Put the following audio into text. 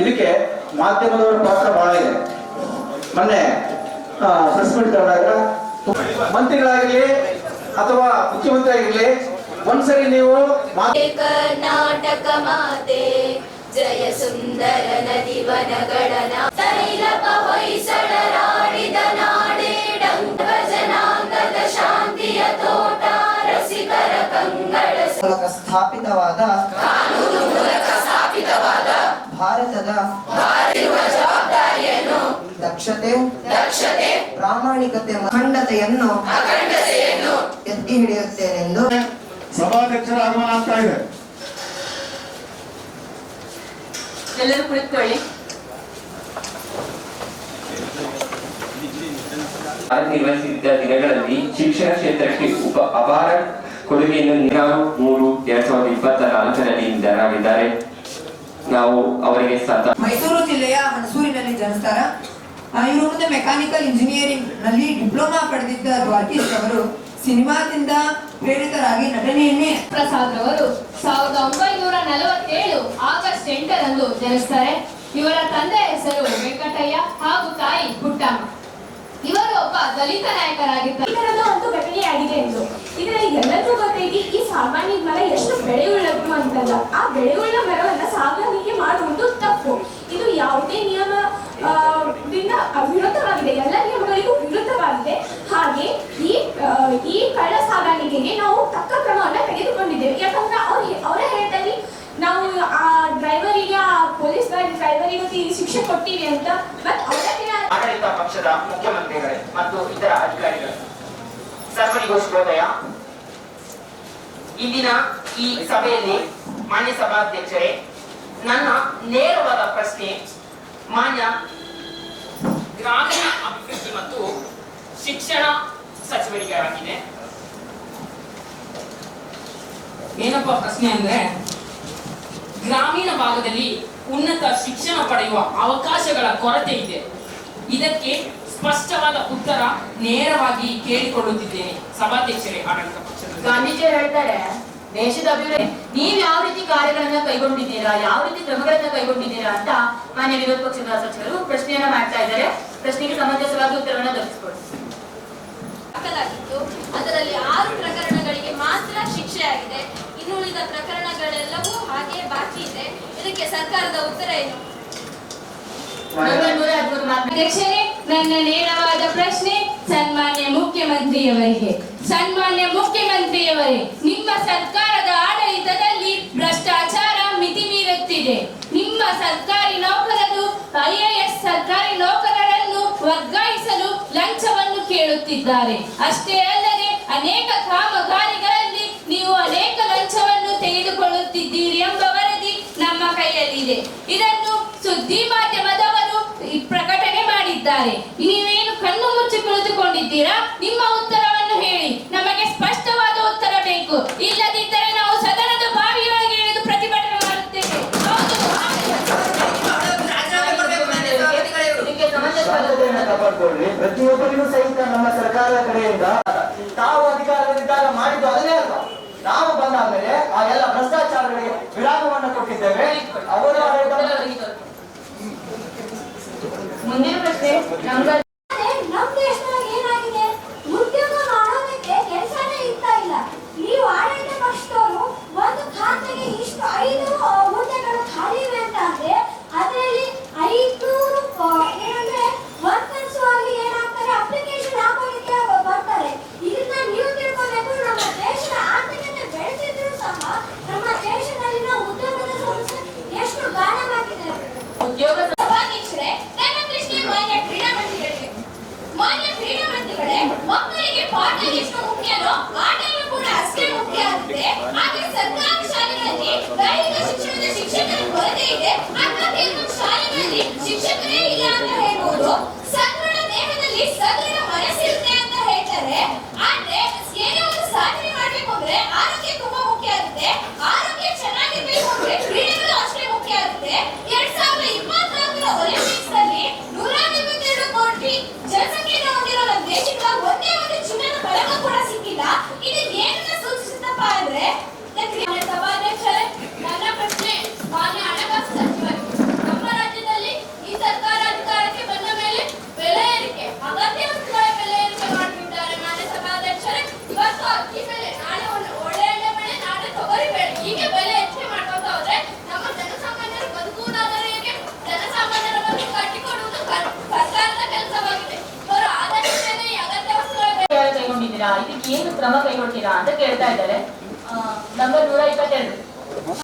ಇದಕ್ಕೆ ಮಾಧ್ಯಮದವರ ಪಾತ್ರ ಬಹಳ ಇದೆ. ಮೊನ್ನೆ ಪ್ರೆಸ್ ಮೀಟ್ ಮಂತ್ರಿಗಳಾಗಿರಲಿ ಮಂತ್ರಿಗಳಾಗಿರ್ಲಿ ಅಥವಾ ಮುಖ್ಯಮಂತ್ರಿ ಆಗಿರ್ಲಿ ಒಂದ್ಸರಿ ನೀವು ಕರ್ನಾಟಕ ಮಾತೆ ಜಯ ಸುಂದರ ನದಿ ವನಗಳನ ತೈಲಪ ಹೊಯ್ಸಳರಾಡಿದ ನಾಡೇ ಡಂಗ ಜನಾಂಗದ ಶಾಂತಿಯ ತೋಟ ರಸಿಕರ ಕಂಗಳ ಮೂಲಕ ಸ್ಥಾಪಿತವಾದ ಭಾರತದ ದಕ್ಷತೆ ದಕ್ಷತೆ ಪ್ರಾಮಾಣಿಕತೆ ಅಖಂಡತೆಯನ್ನು ಎತ್ತಿ ಹಿಡಿಯುತ್ತೇನೆಂದು ಸಭಾಧ್ಯಕ್ಷರ ಆಗಮನ ಆಗ್ತಾ ಇದೆ. ಎಲ್ಲರೂ ಕುಳಿತುಕೊಳ್ಳಿ. ಭಾರತೀಯ ದಿನಗಳಲ್ಲಿ ಶಿಕ್ಷಣ ಕ್ಷೇತ್ರಕ್ಕೆ ಉಪ ಅಪಾರ ಕೊಡುಗೆಯನ್ನು ನೀರಾರು ಮೂರು ಎರಡ್ ಸಾವಿರದ ಇಪ್ಪತ್ತರ ನಾಲ್ಕರಲ್ಲಿ ನಿಧನರಾಗಿದ್ದಾರೆ. ನಾವು ಅವರಿಗೆ ಸತ ಮೈಸೂರು ಜಿಲ್ಲೆಯ ಹಣಸೂರಿನಲ್ಲಿ ಜನಿಸ್ತಾರ. ಇವರು ಮುಂದೆ ಮೆಕ್ಯಾನಿಕಲ್ ಇಂಜಿನಿಯರಿಂಗ್ನಲ್ಲಿ ಡಿಪ್ಲೊಮಾ ಪಡೆದಿದ್ದ ದ್ವಾರಕೀಶ್ ಅವರು ಸಿನಿಮಾದಿಂದ ಪ್ರೇರಿತರಾಗಿ ನಟನೆಯನ್ನೇ ಪ್ರಸಾದ್ ಅವರು ಸಾವಿರದ ಒಂಬೈನೂರ ನಲವತ್ತೇಳು ಆಗಸ್ಟ್ ಎಂಟರಂದು ಜನಿಸ್ತಾರೆ. ಇವರ ತಂದೆ ಹೆಸರು ವೆಂಕಟಯ್ಯ ಹಾಗೂ ತಾಯಿ ಪುಟ್ಟಮ್ಮ. ಇವರು ಒಬ್ಬ ದಲಿತ ನಾಯಕರಾಗಿದ್ದಾರೆ. ಎಂದು. ಇದರಲ್ಲಿ ಎಲ್ಲರಿಗೂ ಗೊತ್ತೈತಿ ಈ ಸಾಮಾನ್ಯ ಮರ ಎಷ್ಟು ಬೆಳೆಯುಳ್ಳದ್ದು ಅಂತಲ್ಲ, ಆ ಬೆಳೆ ಉಳ್ಳ ಮರವನ್ನ ಸಾಗಾಣಿಕೆ ಮಾಡುವುದು ತಪ್ಪು. ಇದು ಯಾವುದೇ ನಿಯಮ ವಿರುದ್ಧವಾಗಿದೆ ಎಲ್ಲ ನಿಯಮಗಳಿಗೂ ವಿರುದ್ಧವಾಗಿದೆ. ಹಾಗೆ ಈ ಈ ಕಳ್ಳ ಸಾಗಾಣಿಕೆಗೆ ನಾವು ತಕ್ಕ ಕ್ರಮವನ್ನ ತೆಗೆದುಕೊಂಡಿದ್ದೇವೆ. ಯಾಕಂದ್ರೆ ಅವ್ರು ಅವರ ಹೇಳ್ತಾರೆ, ನಾವು ಆ ಡ್ರೈವರಿಗೆ, ಆ ಪೊಲೀಸ್ ಡ್ರೈವರಿಗೆ ಶಿಕ್ಷೆ ಕೊಟ್ಟಿವಿ ಅಂತ. ಬಟ್ ಅವರ ಆಡಳಿತ ಪಕ್ಷದ ಮುಖ್ಯಮಂತ್ರಿಗಳೇ ಮತ್ತು ಇತರ ಅಧಿಕಾರಿಗಳೇ ಸರ್ವರಿಗೂ ಇಂದಿನ ಈ ಸಭೆಯಲ್ಲಿ ಮಾನ್ಯ ಸಭಾಧ್ಯಕ್ಷರೇ, ನನ್ನ ನೇರವಾದ ಪ್ರಶ್ನೆ, ಮಾನ್ಯ ಗ್ರಾಮೀಣ ಅಭಿವೃದ್ಧಿ ಮತ್ತು ಶಿಕ್ಷಣ ಸಚಿವರಿಗೆ ಆಗಿದೆ ಏನಪ್ಪ ಪ್ರಶ್ನೆ ಅಂದ್ರೆ, ಗ್ರಾಮೀಣ ಭಾಗದಲ್ಲಿ ಉನ್ನತ ಶಿಕ್ಷಣ ಪಡೆಯುವ ಅವಕಾಶಗಳ ಕೊರತೆ ಇದೆ. ಇದಕ್ಕೆ ಸ್ಪಷ್ಟವಾದ ಉತ್ತರ ನೇರವಾಗಿ ಕೇಳಿಕೊಳ್ಳುತ್ತಿದ್ದೇನೆ. ಸಭಾಧ್ಯಕ್ಷರೇ ಆಡಳಿತ ಪಕ್ಷದ ಗಾಂಧೀಜಿ ಹೇಳ್ತಾರೆ ದೇಶದ ಅಭಿವೃದ್ಧಿ ನೀವ್ ಯಾವ ರೀತಿ ಕಾರ್ಯಗಳನ್ನ ಕೈಗೊಂಡಿದ್ದೀರಾ ಯಾವ ರೀತಿ ಕ್ರಮಗಳನ್ನ ಕೈಗೊಂಡಿದ್ದೀರಾ ಅಂತ ಮಾನ್ಯ ವಿರೋಧ ಪಕ್ಷದ ಸಚಿವರು ಪ್ರಶ್ನೆಯನ್ನ ಮಾಡ್ತಾ ಇದ್ದಾರೆ. ಪ್ರಶ್ನೆಗೆ ಸಮಂಜಸವಾಗಿ ಉತ್ತರವನ್ನು ದೊರಕಿಸಿಕೊಡಿ ಅದರಲ್ಲಿ ಆರು ಪ್ರಕರಣಗಳಿಗೆ ಮಾತ್ರ ಶಿಕ್ಷೆ ಆಗಿದೆ. ಇನ್ನುಳಿದ ಪ್ರಕರಣಗಳೆಲ್ಲವೂ ಹಾಗೆ ಬಾಕಿ ಇದೆ. ಇದಕ್ಕೆ ಸರ್ಕಾರದ ಉತ್ತರ ಏನು? ಹದಿಮೂರು ಅಧ್ಯಕ್ಷರೇ ನನ್ನ ನೇರವಾದ ಪ್ರಶ್ನೆ, ಸನ್ಮಾನ್ಯ ಮುಖ್ಯಮಂತ್ರಿಯವರಿಗೆ. ಸನ್ಮಾನ್ಯ ಮುಖ್ಯಮಂತ್ರಿಯವರೇ, ನಿಮ್ಮ ಸರ್ಕಾರದ ಆಡಳಿತದಲ್ಲಿ ಭ್ರಷ್ಟಾಚಾರ ಮಿತಿ ಮೀರುತ್ತಿದೆ ನಿಮ್ಮ ಸರ್ಕಾರಿ ನೌಕರರು ಐಎಎಸ್ ಸರ್ಕಾರಿ ನೌಕರರನ್ನು ವರ್ಗಾಯಿಸಲು ಲಂಚವನ್ನು ಕೇಳುತ್ತಿದ್ದಾರೆ. ಅಷ್ಟೇ ಅಲ್ಲದೆ, ಅನೇಕ ಕಾಮಗಾರಿಗಳಲ್ಲಿ ನೀವು ಅನೇಕ ಲಂಚವನ್ನು ತೆಗೆದುಕೊಳ್ಳುತ್ತಿದ್ದೀರಿ ಎಂಬ ವರದಿ ನಮ್ಮ ಕೈಯಲ್ಲಿದೆ ಇದನ್ನು ಸುದ್ದಿ ಮಾಧ್ಯಮದವರು ಈ ಪ್ರಕಟಣೆ ಮಾಡಿದ್ದಾರೆ ನೀವೇನು ಕಣ್ಣು ಮುಚ್ಚಿ ಕುಳಿತುಕೊಂಡಿದ್ದೀರಾ? ನಿಮ್ಮ ಉತ್ತರವನ್ನು ಹೇಳಿ. ನಮಗೆ ಸ್ಪಷ್ಟವಾದ ಉತ್ತರ ಬೇಕು. ಇಲ್ಲದಿದ್ದರೆ ನಾವು ಸದನದ ಬಾವಿಯೊಳಗೆ ಇಳಿದು ಪ್ರತಿಭಟನೆ ಮಾಡುತ್ತೇವೆ. ಪ್ರತಿಯೊಬ್ಬರಿಗೂ ಸಹಿತ ನಮ್ಮ ಸರ್ಕಾರದ ಕಡೆಯಿಂದ ತಾವು ಅಧಿಕಾರದಲ್ಲಿದ್ದಾಗ ಮಾಡಿದ್ದು ಅದನ್ನೇ ಅಲ್ಲ ನಾವು ಬಂದಾದ್ಮೇಲೆ ಆ ಎಲ್ಲ ಭ್ರಷ್ಟಾಚಾರಗಳಿಗೆ ವಿರಾಮವನ್ನು ಕೊಟ್ಟಿದ್ದೇವೆ. ಅವರು ಪ್ರಶ್ನೆ ನಮ್ಗ ಆದ್ರೆ ಮಕ್ಕಳಿಗೆ ಪಾಠ ಎಷ್ಟು ಮುಖ್ಯನೋ ಆಟನೂ ಕೂಡ ಅಷ್ಟೇ ಮುಖ್ಯ ಆಗುತ್ತೆ ಇದಕ್ಕೆ ಏನು ಕ್ರಮ ಕೈಗೊಳ್ತೀರಾ ಅಂತ ಕೇಳ್ತಾ ಇದ್ದಾರೆ. ನಂಬರ್ ನೂರ ಇಪ್ಪತ್ತೆರಡು.